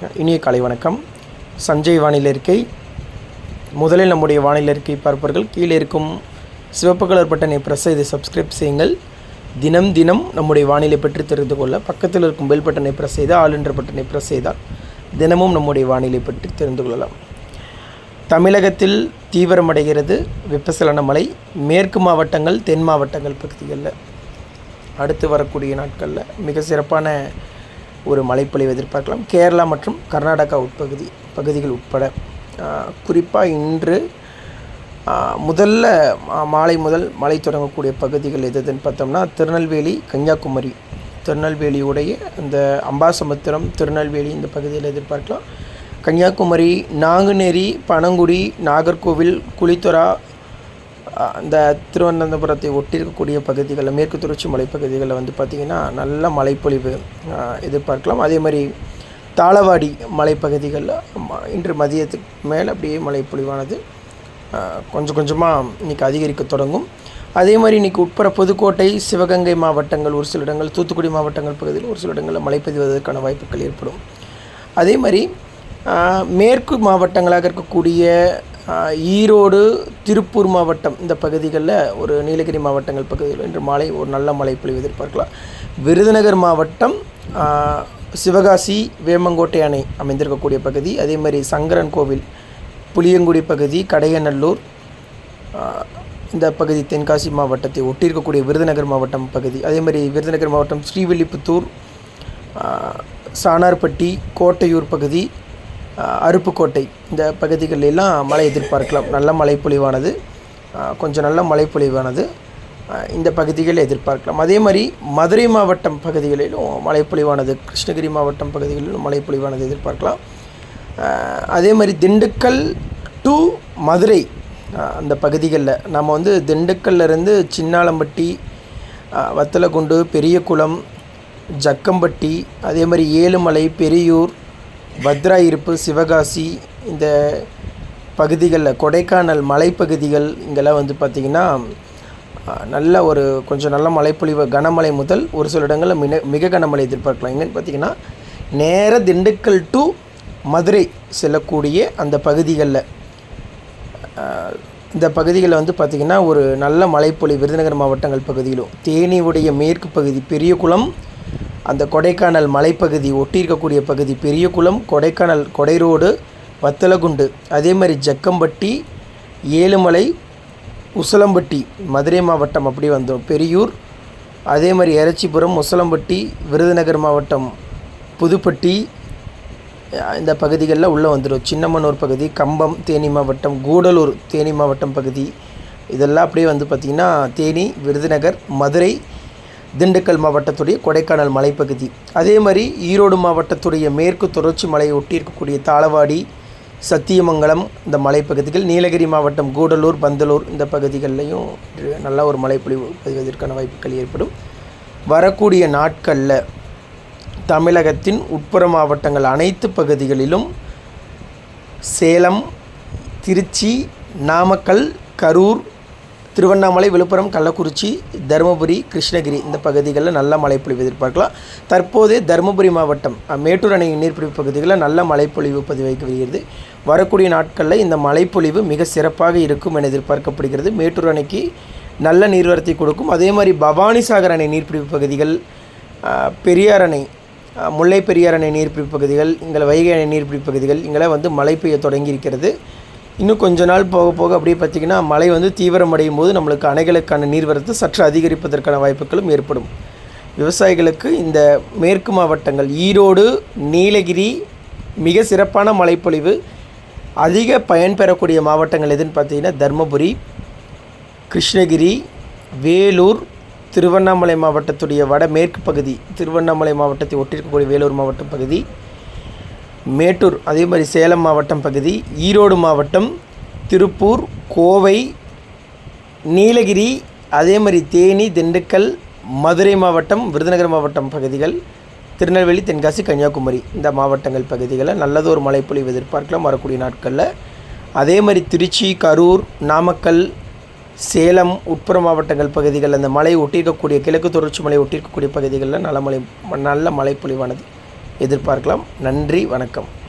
இனிய காலை வணக்கம். சஞ்சய் வானிலை இருக்கை முதலில் நம்முடைய வானிலை இருக்கை பார்ப்பவர்கள் கீழே இருக்கும் சிவப்பு கலர் பட்டனை ப்ரெஸ் செய்து சப்ஸ்கிரைப் செய்யுங்கள். தினம் தினம் நம்முடைய வானிலை பற்றி தெரிந்து கொள்ள பக்கத்தில் இருக்கும் பெல் பட்டனை ப்ரெஸ் செய்து ஆல் என்ற பட்டனை ப்ரெஸ் செய்தால் தினமும் நம்முடைய வானிலை பற்றி தெரிந்து கொள்ளலாம். தமிழகத்தில் தீவிரமடைகிறது வெப்பசலன மழை. மேற்கு மாவட்டங்கள் தென் மாவட்டங்கள் பகுதிகளில் அடுத்து வரக்கூடிய நாட்களில் மிக சிறப்பான ஒரு மழைப்பொழிவு எதிர்பார்க்கலாம். கேரளா மற்றும் கர்நாடகா உட்பகுதி பகுதிகள் உட்பட. குறிப்பாக இன்று முதல்ல மா- மாலை முதல் மழை தொடங்கக்கூடிய பகுதிகள் எது எதுன்னு பார்த்தோம்னா திருநெல்வேலி கன்னியாகுமரி. திருநெல்வேலியுடைய இந்த அம்பாசமுத்திரம் திருநெல்வேலி இந்த பகுதியில் எதிர்பார்க்கலாம். கன்னியாகுமரி நாங்குநேரி பனங்குடி நாகர்கோவில் குளித்துறா இந்த திருவனந்தபுரத்தை ஒட்டி இருக்கக்கூடிய பகுதிகளில் மேற்கு தொடர்ச்சி மலைப்பகுதிகளில் வந்து பார்த்திங்கன்னா நல்ல மழைப்பொழிவு எதிர்பார்க்கலாம். அதே மாதிரி தாளவாடி மலைப்பகுதிகளில் ம- இன்று மதியத்துக்கு மேலே அப்படியே மழைப்பொழிவானது கொஞ்சம் கொஞ்சமாக இன்றைக்கி அதிகரிக்க தொடங்கும். அதே மாதிரி இன்றைக்கி உட்புற புதுக்கோட்டை சிவகங்கை மாவட்டங்கள் ஒரு சில இடங்கள் தூத்துக்குடி மாவட்டங்கள் பகுதியில் ஒரு சில இடங்களில் மழை பதிவதற்கான வாய்ப்புகள் ஏற்படும். அதே மாதிரி மேற்கு மாவட்டங்களாக இருக்கக்கூடிய ஈரோடு திருப்பூர் மாவட்டம் இந்த பகுதிகளில் ஒரு நீலகிரி மாவட்டங்கள் பகுதியில் இன்று மாலை ஒரு நல்ல மழை பொழிவு எதிர்பார்க்கலாம். விருதுநகர் மாவட்டம் சிவகாசி வேமங்கோட்டை அணை அமைந்திருக்கக்கூடிய பகுதி அதே மாதிரி சங்கரன் கோவில் புளியங்குடி பகுதி கடையநல்லூர் இந்த பகுதி தென்காசி மாவட்டத்தை ஒட்டி இருக்கக்கூடிய விருதுநகர் மாவட்டம் பகுதி அதே மாதிரி விருதுநகர் மாவட்டம் ஸ்ரீவில்லிபுத்தூர் சானார்பட்டி சாணார்பட்டி கோட்டையூர் பகுதி அருப்புக்கோட்டை. இந்த பகுதிகளில் எல்லாம் மழை எதிர்பார்க்கலாம். நல்ல மழைப்பொழிவானது. கொஞ்சம் நல்ல மழைப்பொழிவானது. இந்த பகுதிகளில் எதிர்பார்க்கலாம். அதே மாதிரி மதுரை மாவட்டம் பகுதிகளிலும் மழைப்பொழிவானது. கிருஷ்ணகிரி மாவட்டம் பகுதிகளிலும் மழைப்பொழிவானது எதிர்பார்க்கலாம். அதே மாதிரி திண்டுக்கல் டு மதுரை அந்த பகுதிகளில். நம்ம வந்து திண்டுக்கல்லேருந்து சின்னாலம்பட்டி சின்னாளம்பட்டி வத்தலகுண்டு பெரியகுளம் ஜக்கம்பட்டி அதே மாதிரி ஏழுமலை பெரியூர் பத்ராயிருப்பு சிவகாசி இந்த பகுதிகளில் கொடைக்கானல் மலைப்பகுதிகள் இங்கெல்லாம் வந்து பார்த்திங்கன்னா நல்ல ஒரு கொஞ்சம் நல்ல மழைப்பொழிவு கனமழை முதல் ஒரு சில இடங்களில் மிக மிக கனமழை எதிர்பார்க்கலாம். எங்கன்னு பார்த்தீங்கன்னா நேர திண்டுக்கல் டு மதுரை செல்லக்கூடிய அந்த பகுதிகளில் இந்த பகுதிகளில் வந்து பார்த்திங்கன்னா ஒரு நல்ல மழைப்பொழிவு விருதுநகர் மாவட்டங்கள் பகுதியிலும் தேனியுடைய மேற்கு பகுதி பெரியகுளம் அந்த கொடைக்கானல் மலைப்பகுதி ஒட்டி இருக்கக்கூடிய பகுதி பெரியகுளம் கொடைக்கானல் கொடைரோடு வத்தலகுண்டு அதே மாதிரி ஜக்கம்பட்டி ஏழுமலை உசலம்பட்டி மதுரை மாவட்டம் அப்படி வந்தோம். பெரியூர் அதே மாதிரி எரச்சிபுரம் உசலம்பட்டி விருதுநகர் மாவட்டம் புதுப்பட்டி இந்த பகுதிகளில் உள்ளே வந்துடும் சின்னமனூர் பகுதி கம்பம் தேனி மாவட்டம் கூடலூர் தேனி மாவட்டம் பகுதி. இதெல்லாம் அப்படியே வந்து பார்த்திங்கன்னா தேனி விருதுநகர் மதுரை திண்டுக்கல் மாவட்டத்துடைய கொடைக்கானல் மலைப்பகுதி. அதே மாதிரி ஈரோடு மாவட்டத்துடைய மேற்கு தொடர்ச்சி மலையை ஒட்டி இருக்கக்கூடிய தாளவாடி சத்தியமங்கலம் இந்த மலைப்பகுதிகள் நீலகிரி மாவட்டம் கூடலூர் பந்தலூர் இந்த பகுதிகளிலையும் நல்ல ஒரு மழைப்பொழிவு பதிவதற்கான வாய்ப்புகள் ஏற்படும். வரக்கூடிய நாட்களில் தமிழகத்தின் உட்புற மாவட்டங்கள் அனைத்து பகுதிகளிலும் சேலம் திருச்சி நாமக்கல் கரூர் திருவண்ணாமலை விழுப்புரம் கள்ளக்குறிச்சி தருமபுரி கிருஷ்ணகிரி இந்த பகுதிகளில் நல்ல மழைப்பொழிவு எதிர்பார்க்கலாம். தற்போது தருமபுரி மாவட்டம் மேட்டூர் அணை நீர்பிடிப்பு பகுதிகளில் நல்ல மழைப்பொழிவு பதிவாகி வருகிறது வரக்கூடிய நாட்களில் இந்த மழைப்பொழிவு மிக சிறப்பாக இருக்கும் என எதிர்பார்க்கப்படுகிறது. மேட்டூர் அணைக்கு நல்ல நீர்வரத்தை கொடுக்கும். அதே மாதிரி பவானி சாகர் அணை நீர்பிடிப்பு பகுதிகள் பெரியார் அணை முல்லை பெரியார் அணை நீர்பிடிப்பு பகுதிகள் எங்களை வைகை அணை நீர்பிடிப்பு பகுதிகள் இங்கெல்லாம் வந்து மழை பெய்ய தொடங்கி இருக்கிறது. இன்னும் கொஞ்ச நாள் போக போக அப்படியே பார்த்திங்கன்னா மழை வந்து தீவிரமடையும் போது நம்மளுக்கு அணைகளுக்கான நீர்வரத்து சற்று அதிகரிப்பதற்கான வாய்ப்புகளும் ஏற்படும். விவசாயிகளுக்கு இந்த மேற்கு மாவட்டங்கள் ஈரோடு நீலகிரி மிக சிறப்பான மழைப்பொழிவு அதிக பயன்பெறக்கூடிய மாவட்டங்கள் எதுன்னு பார்த்தீங்கன்னா தர்மபுரி கிருஷ்ணகிரி வேலூர் திருவண்ணாமலை மாவட்டத்துடைய வடமேற்கு பகுதி திருவண்ணாமலை மாவட்டத்தை ஒட்டியிருக்கக்கூடிய வேலூர் மாவட்ட பகுதி மேட்டூர் அதே மாதிரி சேலம் மாவட்டம் பகுதி ஈரோடு மாவட்டம் திருப்பூர் கோவை நீலகிரி அதே மாதிரி தேனி திண்டுக்கல் மதுரை மாவட்டம் விருதுநகர் மாவட்டம் பகுதிகள் திருநெல்வேலி தென்காசி கன்னியாகுமரி இந்த மாவட்டங்கள் பகுதிகளில் நல்லதொரு மழைப்பொழிவு எதிர்பார்க்கலாம். வரக்கூடிய நாட்களில் அதே மாதிரி திருச்சி கரூர் நாமக்கல் சேலம் உட்புற மாவட்டங்கள் பகுதிகள் அந்த மலை ஒட்டியிருக்கக்கூடிய கிழக்கு தொடர்ச்சி மலை ஒட்டியிருக்கக்கூடிய பகுதிகளில் நல்ல மழை நல்ல மழைப்பொழிவானது. எதிர்பார்க்கலாம். நன்றி வணக்கம்.